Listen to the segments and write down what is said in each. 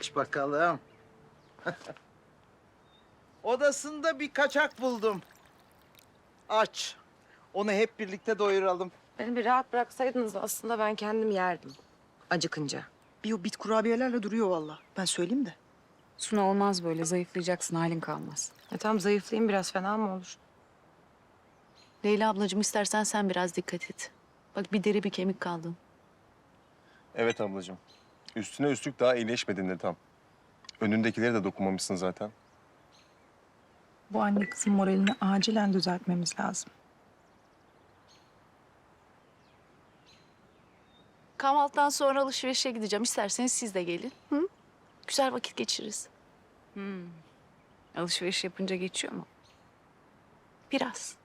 Aç bakalım. Odasında bir kaçak buldum. Aç. Onu hep birlikte doyuralım. Beni bir rahat bıraksaydınız aslında ben kendim yerdim. Acıkınca. Bir o bit kurabiyelerle duruyor valla. Ben söyleyeyim de. Suna olmaz böyle. Zayıflayacaksın. Halin kalmaz. E tamam zayıflayayım biraz fena mı olur? Leyla ablacığım istersen sen biraz dikkat et. Bak bir deri bir kemik kaldın. Evet ablacığım. Üstüne üstlük daha iyileşmedin de tam. Önündekileri de dokunmamışsın zaten. Bu anne kızın moralini acilen düzeltmemiz lazım. Kahvaltıdan sonra alışverişe gideceğim. İsterseniz siz de gelin. Hı? Güzel vakit geçiririz. Alışveriş yapınca geçiyor mu? Biraz.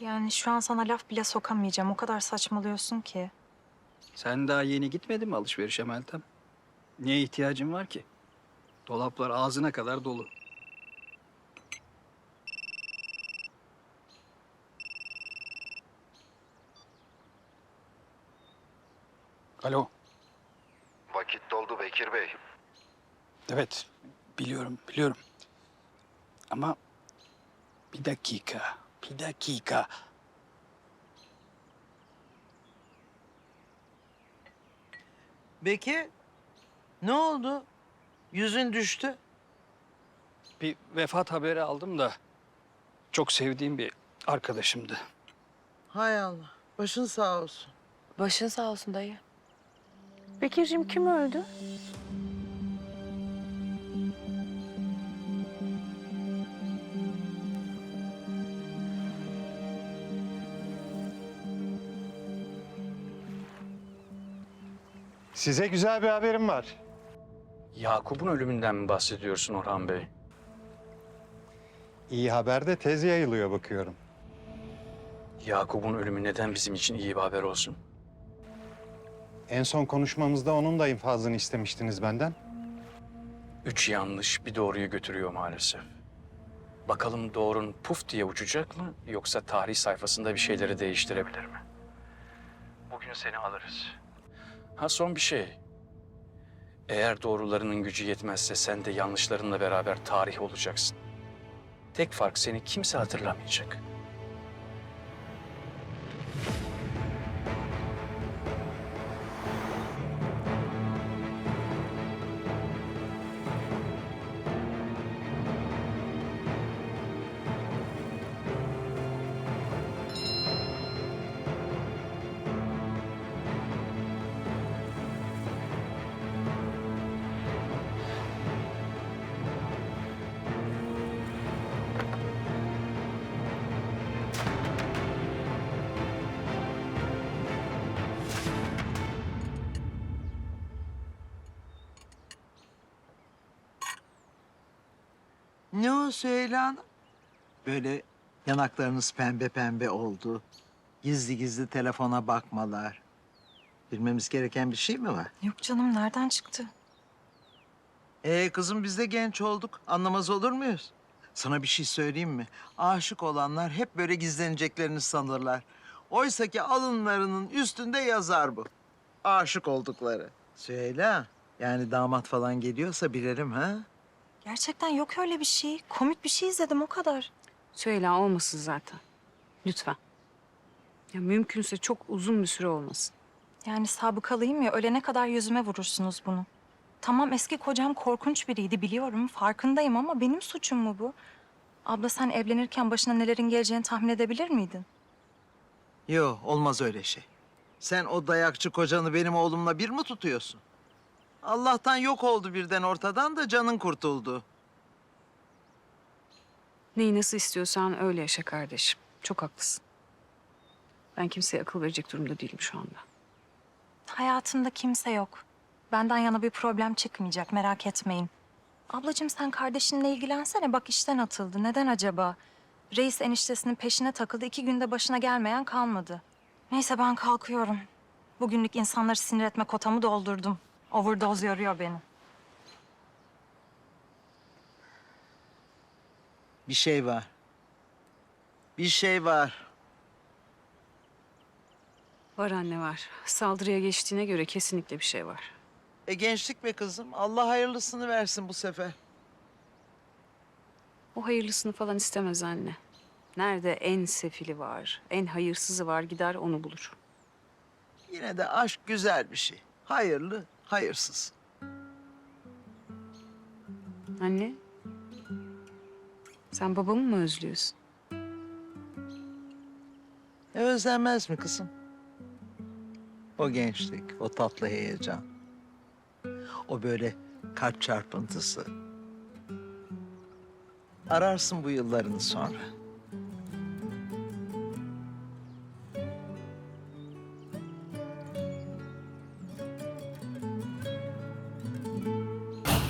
Yani şu an sana laf bile sokamayacağım. O kadar saçmalıyorsun ki. Sen daha yeni gitmedin mi alışverişe Meltem? Niye ihtiyacın var ki? Dolaplar ağzına kadar dolu. Alo. Vakit doldu Bekir Bey. Evet, biliyorum, biliyorum. Ama bir dakika, bir dakika. Bekir, ne oldu? Yüzün düştü. Bir vefat haberi aldım da çok sevdiğim bir arkadaşımdı. Hay Allah, başın sağ olsun. Başın sağ olsun dayı. Bekir'cim kim öldü? Size güzel bir haberim var. Yakup'un ölümünden mi bahsediyorsun Orhan Bey? İyi haber de tez yayılıyor bakıyorum. Yakup'un ölümü neden bizim için iyi bir haber olsun? En son konuşmamızda onun da infazını istemiştiniz benden. Üç yanlış bir doğruyu götürüyor maalesef. Bakalım doğrun puf diye uçacak mı yoksa tarih sayfasında bir şeyleri değiştirebilir mi? Bugün seni alırız. Ha son bir şey. Eğer doğrularının gücü yetmezse sen de yanlışlarınla beraber tarih olacaksın. Tek fark seni kimse hatırlamayacak. Ne o Süheyla Hanım? Böyle yanaklarınız pembe pembe oldu. Gizli gizli telefona bakmalar. Bilmemiz gereken bir şey mi var? Yok canım nereden çıktı? Ee kızım biz de genç olduk. Anlamaz olur muyuz? Sana bir şey söyleyeyim mi? Aşık olanlar hep böyle gizleneceklerini sanırlar. Oysa ki alınlarının üstünde yazar bu. Aşık oldukları. Söyle. Yani damat falan geliyorsa bilelim ha? Gerçekten yok öyle bir şey. Komik bir şey izledim o kadar. Söyle olmasın zaten. Lütfen. Ya mümkünse çok uzun bir süre olmasın. Yani sabıkalıyım ya ölene kadar yüzüme vurursunuz bunu. Tamam eski kocam korkunç biriydi biliyorum. Farkındayım ama benim suçum mu bu? Abla sen evlenirken başına nelerin geleceğini tahmin edebilir miydin? Yok olmaz öyle şey. Sen o dayakçı kocanı benim oğlumla bir mi tutuyorsun? Allah'tan yok oldu birden ortadan da canın kurtuldu. Neyi nasıl istiyorsan öyle yaşa kardeşim. Çok haklısın. Ben kimseye akıl verecek durumda değilim şu anda. Hayatımda kimse yok. Benden yana bir problem çıkmayacak merak etmeyin. Ablacığım sen kardeşinle ilgilensene bak işten atıldı. Neden acaba? Reis eniştesinin peşine takıldı. iki günde başına gelmeyen kalmadı. Neyse ben kalkıyorum. Bugünlük insanları sinir etme kotamı doldurdum. Overdose yoruyor beni. Bir şey var. Bir şey var. Var anne var. Saldırıya geçtiğine göre kesinlikle bir şey var. E gençlik be kızım. Allah hayırlısını versin bu sefer. O hayırlısını falan istemez anne. Nerede en sefili var, en hayırsızı var gider onu bulur. Yine de aşk güzel bir şey. Hayırlı, hayırsız. Anne, sen babamı mı özlüyorsun? E özlenmez mi kızım? O gençlik, o tatlı heyecan. O böyle kalp çarpıntısı. Ararsın bu yıllarını sonra.